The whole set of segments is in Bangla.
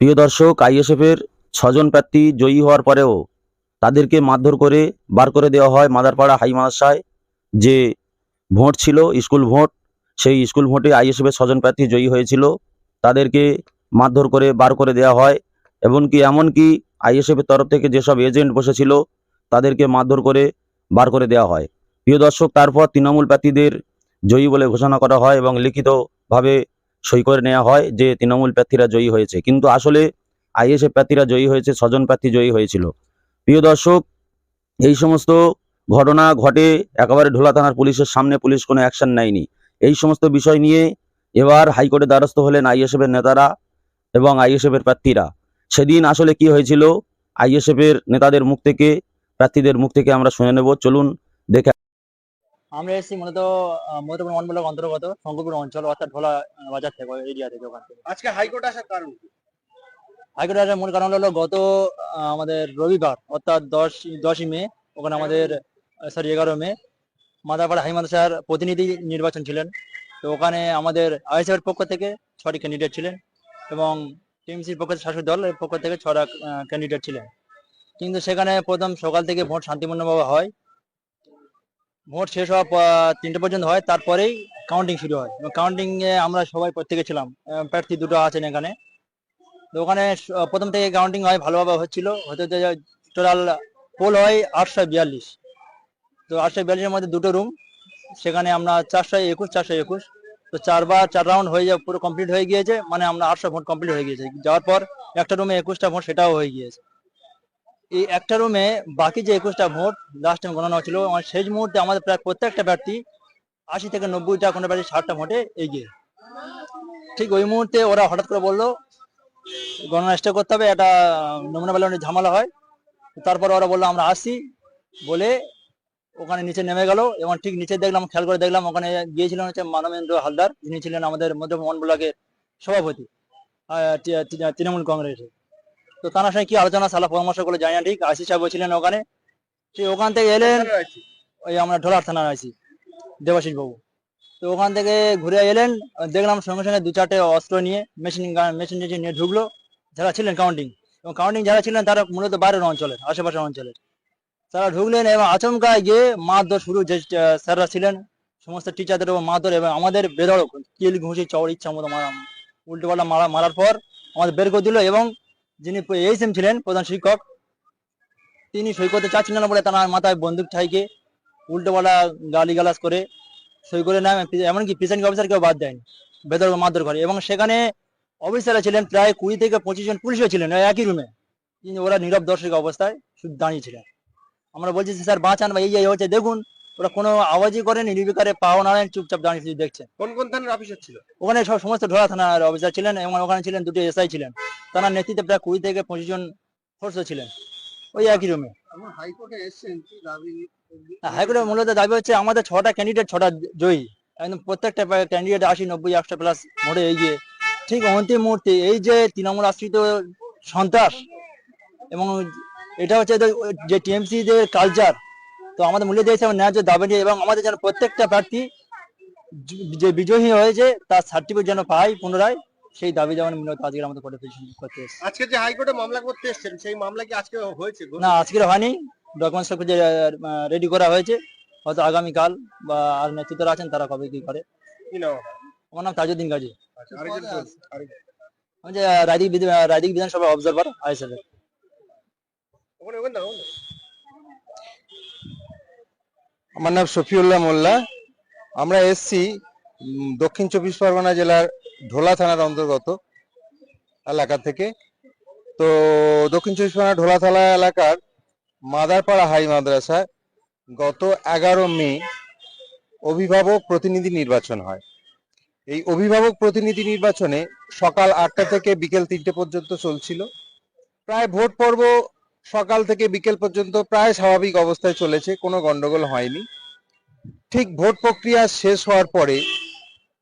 প্রিয় দর্শক আইএসএফ এর ছজন প্রার্থী জয়ী হওয়ার পরেও তাদেরকে মারধর করে বার করে দেওয়া হয় মাদারপাড়া হাই মাদ্রাসায়। যে ভোট ছিল, স্কুল ভোট, সেই স্কুল ভোটে আইএসএফ এর ছজন প্রার্থী জয়ী হয়েছিল। তাদেরকে মারধর করে বার করে দেওয়া হয়। এমনকি এমনকি আইএসএফ এর তরফ থেকে যেসব এজেন্ট বসেছিল, তাদেরকে মারধর করে বার করে দেওয়া হয়। প্রিয় দর্শক, তারপর তৃণমূল প্রার্থীদের জয়ী বলে ঘোষণা করা হয় এবং লিখিতভাবে সই করে নেওয়া হয় যে তৃণমূল প্রার্থীরা জয়ী হয়েছে। কিন্তু আসলে আইএসএফ প্রার্থীরা জয়ী হয়েছে ছজন প্রার্থী জয়ী হয়েছিল। প্রিয় দর্শক, এই সমস্ত ঘটনা ঘটে একেবারে ঢোলা থানার পুলিশের সামনে, পুলিশ কোনো অ্যাকশন নেয়নি। এই সমস্ত বিষয় নিয়ে এবার হাইকোর্টে দ্বারস্থ হলেন আইএসএফ এর নেতারা এবং আইএসএফ এর প্রার্থীরা। সেদিন আসলে কি হয়েছিল? আইএসএফ এর নেতাদের মুখ থেকে, প্রার্থীদের মুখ থেকে আমরা শুনে নেব। চলুন আমরা এসেছি মূলত মধুপুর মন ব্লক অন্তর্গত শঙ্করপুর অঞ্চল অর্থাৎ ঢোলা আহ, বাজার থেকে এরিয়া থেকে ওখান থেকে। আজকে হাইকোর্ট আসার কারণ হাইকোর্ট আসার মূল কারণ হলো গত আমাদের রবিবার অর্থাৎ দশ দশই মে ওখানে আমাদের সরি এগারো মে মাদারপাড়া হাই মাদ্রাসার প্রতিনিধি নির্বাচন ছিলেন। তো ওখানে আমাদের আইএসএফের পক্ষ থেকে ছটি ক্যান্ডিডেট ছিলেন এবং টিএমসির পক্ষ থেকে শাসক দলের পক্ষ থেকে ছটা ক্যান্ডিডেট ছিলেন। কিন্তু সেখানে প্রথম সকাল থেকে ভোট শান্তিপূর্ণভাবে হয়। ভোট শেষ হওয়া তিনটে পর্যন্ত হয়, তারপরেই কাউন্টিং শুরু হয়। কাউন্টিং এ আমরা সবাই প্রত্যেকে ছিলাম। প্রার্থী দুটো আছেন এখানে। তো ওখানে প্রথম থেকে কাউন্টিং হয়, ভালোভাবে হচ্ছিল। হতে হতে টোটাল পোল হয় আটশো বিয়াল্লিশ। তো আটশো বিয়াল্লিশের মধ্যে দুটো রুম সেখানে আমরা চারশো একুশ চারশো একুশ। তো চারবার, চার রাউন্ড হয়ে যায়, পুরো কমপ্লিট হয়ে গিয়েছে। মানে আমরা আটশো ভোট কমপ্লিট হয়ে গিয়েছে। যাওয়ার পর একটা রুমে একুশটা ভোট, সেটাও হয়ে গিয়েছে। এই একটা রুমে বাকি যে একুশটা ভোট লাস্ট টাইম গণনা হচ্ছিল শেষ মুহূর্তে আমাদের প্রায় প্রত্যেকটা প্রার্থী আশি থেকে নব্বইটা কোনো প্রার্থী ষাটটা ভোটে এগিয়ে। ঠিক ওই মুহূর্তে ওরা হঠাৎ করে বলল, গণনা স্টে করতে হবে, একটা নমুনা ব্যালনের ঝামেলা হয়। তারপর ওরা বলল, আমরা আসি বলে ওখানে নিচে নেমে গেল এবং ঠিক নিচে দেখলাম, খেয়াল করে দেখলাম, ওখানে গিয়েছিলেন হচ্ছে মানবেন্দ্র হালদার, যিনি ছিলেন আমাদের মধ্যমোহন ব্লকের সভাপতি তৃণমূল কংগ্রেসের। তো তার সঙ্গে কি আলোচনা, সালা পরামর্শ করলে জানি না, ঠিক? আশিস সাহেব ছিলেন ওখানে। ঠিক ওখান থেকে এলেন, ওই আমরা ঢোলার থানার আছি দেবাশিস বাবু। তো ওখান থেকে ঘুরে এলেন, দেখলাম সঙ্গে সঙ্গে দু চারটে অস্ত্র নিয়ে মেশিন মেশিন টেশিন নিয়ে ঢুকলো, যারা ছিলেন কাউন্টিং এবং কাউন্টিং যারা ছিলেন, তারা মূলত বাইরের অঞ্চলের, আশেপাশের অঞ্চলের। তারা ঢুকলেন এবং আচমকায় গিয়ে মারধর শুরু যে স্যাররা ছিলেন, সমস্ত টিচারদের উপর মারধর এবং আমাদের বেদড়ক কিল, ঘুষি চওড় ইচ্ছা মতো মারা উল্টো পাল্টা মারা, মারার পর আমাদের বের করে দিল এবং যিনি এইচএম ছিলেন, প্রধান শিক্ষক, তিনি সই করতে চাচ্ছিলেন না বলে তার মাথায় বন্দুক, ঠাইকে উল্টো পাল্টা গালি গালাজ করে সই করে নেয়। এমনকি প্রিসাইডিং অফিসার কেউ বাদ দেয়নি বেদর মারধর করে। এবং সেখানে অফিসাররা ছিলেন প্রায় কুড়ি থেকে পঁচিশ জন পুলিশও ছিলেন একই রুমে কিন্তু ওরা নীরব দর্শক অবস্থায় শুধু দাঁড়িয়ে ছিলেন। আমরা বলছি স্যার, বাঁচান বা এই হচ্ছে দেখুন ওরা কোনো আওয়াজই করেনি নির্বিকারে পাও নাড়েন চুপচাপ দাঁড়িয়ে শুধু দেখছেন কোন কোন থানার অফিসার ছিল? ওখানে সব সমস্ত ঢোলা থানার অফিসার ছিলেন এবং ওখানে ছিলেন দুটো এসআই ছিলেন। তার নেতৃত্বে প্রায় কুড়ি থেকে পঁচিশ জন ফোর্সও ছিলেন ওই একই রুমে হাইকোর্টে এসেছেন কি দাবি? হাইকোর্টের মূলত দাবি হচ্ছে আমাদের ছটা ক্যান্ডিডেট ছটা জয়ী। একদম প্রত্যেকটা ক্যান্ডিডেট আশি নব্বই একশো প্লাস মোড়ে এগিয়ে ঠিক অন্তিম মুহূর্তে এই যে তৃণমূল আশ্রিত সন্ত্রাস এবং এটা হচ্ছে যে টিএমসি যে কালচার তো আমাদের মূল্য দিয়েছে আমার ন্যায্য দাবি নিয়ে এবং আমাদের যেন প্রত্যেকটা প্রার্থী যে- বিজয়ী হয়েছে তার সার্টিফিকেট যেন পাই পুনরায় সেই দাবি যেমন মূলত আজকে আমাদের করতে এসেছে। আজকে যে হাইকোর্টে মামলা করতে এসেছেন সেই মামলা কি আজকে হয়েছে? না আজকের হয়নি। ডকুমেন্টস সব রেডি করা হয়েছে। হয়তো আগামীকাল বা আর নেতৃত্বরা আছেন তারা কবে কি করে। আমার নাম তাজউদ্দিন গাজী। আমি যে রায়দিক বিধানসভা অবজারভার আইএসএফ ওখানে ওখানে দাঁড়াও না। আমার নাম শফিউল্লাহ মোল্লা। আমরা এসছি দক্ষিণ চব্বিশ পরগনা জেলার ঢোলা থানার অন্তর্গত এলাকা থেকে। তো দক্ষিণ চব্বিশ পরগনা ঢোলা থানা এলাকার মাদারপাড়া হাই মাদ্রাসায় গত এগারো মে অভিভাবক প্রতিনিধি নির্বাচন হয়। এই অভিভাবক প্রতিনিধি নির্বাচনে সকাল আটটা থেকে বিকেল তিনটে পর্যন্ত চলছিল। প্রায় ভোট পর্ব সকাল থেকে বিকেল পর্যন্ত প্রায় স্বাভাবিক অবস্থায় চলেছে, কোনো গন্ডগোল হয়নি। ঠিক ভোট প্রক্রিয়া শেষ হওয়ার পরে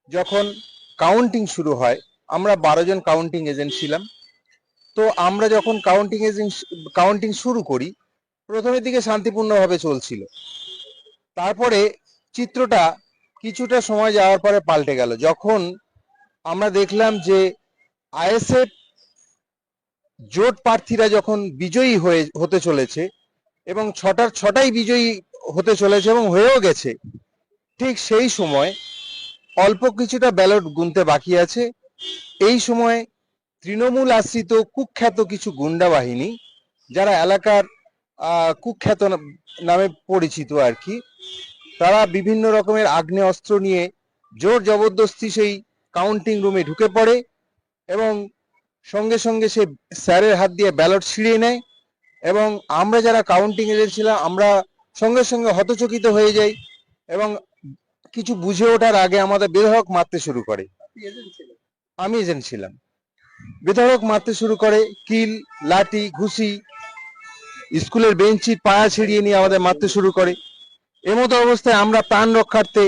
যখন কাউন্টিং শুরু হয়, আমরা বারো জন কাউন্টিং এজেন্ট ছিলাম। তো আমরা যখন কাউন্টিং এজেন্ট কাউন্টিং শুরু করি, প্রথমের দিকে শান্তিপূর্ণভাবে চলছিল। তারপরে চিত্রটা কিছুটা সময় যাওয়ার পরে পাল্টে গেল। যখন আমরা দেখলাম যে আইএসএফ জোট প্রার্থীরা যখন বিজয়ী হয়ে, হতে চলেছে এবং ছটার ছটাই বিজয়ী হতে চলেছে এবং হয়েও গেছে, ঠিক সেই সময় অল্প কিছুটা ব্যালট গুনতে বাকি আছে। এই সময় তৃণমূল আশ্রিত কুখ্যাত কিছু গুন্ডা বাহিনী, যারা এলাকার কুখ্যাত নামে পরিচিত আর কি, তারা বিভিন্ন রকমের আগ্নেয় অস্ত্র নিয়ে জোর জবরদস্তি সেই কাউন্টিং রুমে ঢুকে পড়ে এবং সঙ্গে সঙ্গে সে স্যারের হাত দিয়ে ব্যালট ছিঁড়িয়ে নেয় এবং আমরা যারা কাউন্টিং এজেন্ট ছিলাম আমরা সঙ্গে সঙ্গে হতচকিত হয়ে যাই এবং কিছু বুঝে ওঠার আগে আমাদের বেধড়ক মারতে শুরু করে। আমি এজেন্ট ছিলাম। বেধড়ক মারতে শুরু করে কিল লাঠি ঘুষি স্কুলের বেঞ্চি পায়া ছিঁড়িয়ে নিয়ে আমাদের মারতে শুরু করে। এমতো অবস্থায় আমরা প্রাণ রক্ষার্থে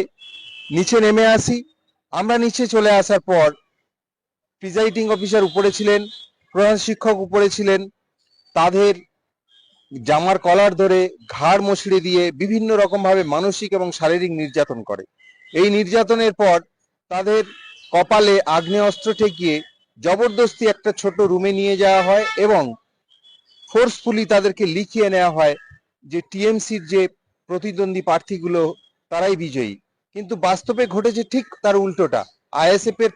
নিচে নেমে আসি। আমরা নিচে চলে আসার পর প্রিজাইডিং অফিসার উপরে ছিলেন, প্রধান শিক্ষক উপরে ছিলেন, তাদের জামার কলার ধরে ঘাড় মশড়ে দিয়ে বিভিন্ন রকম ভাবে মানসিক এবং শারীরিক নির্যাতন করে। এই নির্যাতনের পর তাদের কপালে আগ্নেয়াস্ত্র ঠেকিয়ে জবরদস্তি একটা ছোট রুমে নিয়ে যাওয়া হয় এবং ফোর্সফুলি তাদেরকে লিখিয়ে নেওয়া হয় যে টিএমসির যে প্রতিদ্বন্দ্বী প্রার্থীগুলো, তারাই বিজয়ী। কিন্তু বাস্তবে ঘটেছে ঠিক তার উল্টোটা। আইএসএফ এর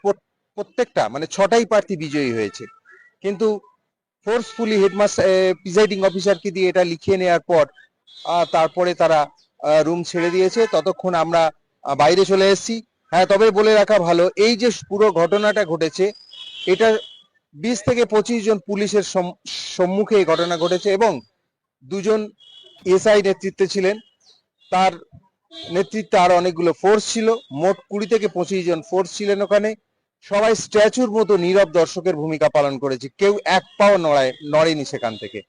প্রত্যেকটা মানে ছটাই প্রার্থী বিজয়ী হয়েছে। কিন্তু ফোর্সফুলি হেডমাস্টার প্রিজাইডিং অফিসারকে দিয়ে এটা লিখিয়ে নেওয়ার পর তারপরে তারা রুম ছেড়ে দিয়েছে। ততক্ষণ আমরা বাইরে চলে এসেছি। হ্যাঁ তবে বলে রাখা ভালো, এই যে পুরো ঘটনাটা ঘটেছে, এটা বিশ থেকে পঁচিশ জন পুলিশের সম- সম্মুখে এই ঘটনা ঘটেছে এবং দুজন এসআই নেতৃত্বে ছিলেন। তার নেতৃত্বে আরও অনেকগুলো ফোর্স ছিল। মোট কুড়ি থেকে পঁচিশ জন ফোর্স ছিলেন ওখানে। সবাই স্ট্যাচুর মতো নীরব দর্শকের ভূমিকা পালন করেছে। কেউ এক পাও নড়ায়, নড়েনি সেখান থেকে।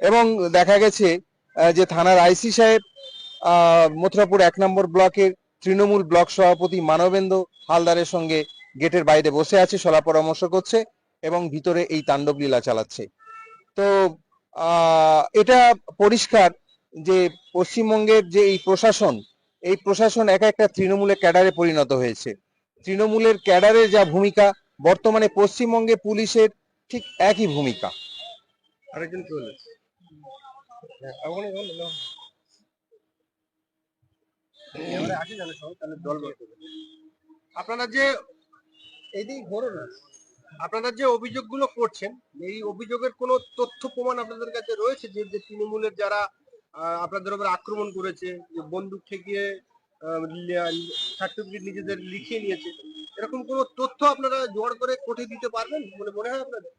এবং দেখা গেছে যে থানার আইসি সাহেব মথুরাপুর এক নম্বর ব্লকের তৃণমূল ব্লক সভাপতি মানবেন্দ্র হালদারের সঙ্গে গেটের বাইরে বসে আছে, সলা পরামর্শ করছে এবং ভিতরে এই তাণ্ডব লীলা চালাচ্ছে। তো এটা পরিষ্কার যে পশ্চিমবঙ্গের যে এই প্রশাসন এই প্রশাসন একা একটা তৃণমূলের ক্যাডারে পরিণত হয়েছে। তৃণমূলের ক্যাডারের যা ভূমিকা, বর্তমানে পশ্চিমবঙ্গে পুলিশের ঠিক একই ভূমিকা। আরেকজন কি হলো হ্যাঁ। আপনারা যে এইদিকে ঘোরো না। আপনারা যে অভিযোগগুলো করছেন, এই অভিযোগের কোনো তথ্য প্রমাণ আপনাদের কাছে রয়েছে যে যে তৃণমূলের যারা আপনাদের উপর আক্রমণ করেছে, যে বন্দুক ঠেকিয়ে সার্টিফিকেট নিজেদের লিখিয়ে নিয়েছে। এরকম কোনো তথ্য আপনারা জোগাড় করে কোর্টে দিতে পারবেন বলে মনে হয় আপনাদের?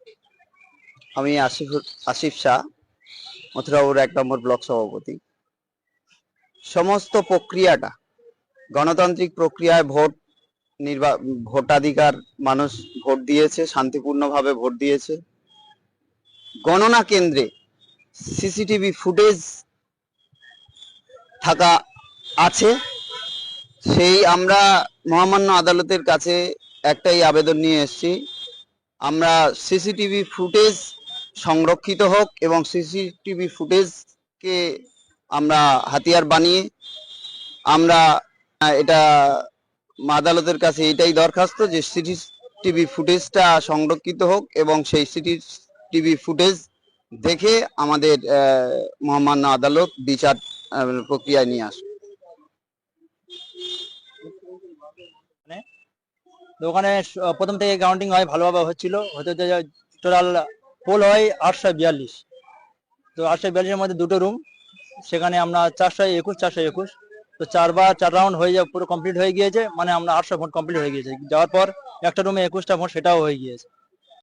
আমি আসিফ আসিফ শাহ, মথুরাপুর এক নম্বর ব্লক সভাপতি। সমস্ত প্রক্রিয়াটা গণতান্ত্রিক প্রক্রিয়ায় ভোট নির্বা, ভোটাধিকার মানুষ ভোট দিয়েছে, শান্তিপূর্ণভাবে ভোট দিয়েছে। গণনা কেন্দ্রে সিসিটিভি ফুটেজ থাকা আছে। সেই আমরা মহামান্য আদালতের কাছে একটাই আবেদন নিয়ে এসেছি। আমরা সিসিটিভি ফুটেজ সংরক্ষিত হোক এবং সিসিটিভি ফুটেজকে আমরা হাতিয়ার বানিয়ে আমরা, এটা আদালতের কাছে এটাই দরখাস্ত যে সিসিটিভি ফুটেজটা সংরক্ষিত হোক এবং সেই সিসিটিভি ফুটেজ দেখে আমাদের মহামান্য আদালত বিচার প্রক্রিয়ায় নিয়ে আসে তো ওখানে প্রথম থেকে গ্রাউন্ডিং হয়, ভালোভাবে হচ্ছিল। হতে হতে টোটাল পোল হয় আটশো বিয়াল্লিশ। তো আটশো বিয়াল্লিশের মধ্যে দুটো রুম সেখানে আমরা চারশো একুশ চারশো একুশ। তো চারবার চার রাউন্ড হয়ে যাওয়া পুরো কমপ্লিট হয়ে গিয়েছে। মানে আমরা আটশো ভোট কমপ্লিট হয়ে গিয়েছে। যাওয়ার পর একটা রুমে একুশটা ভোট, সেটাও হয়ে গিয়েছে।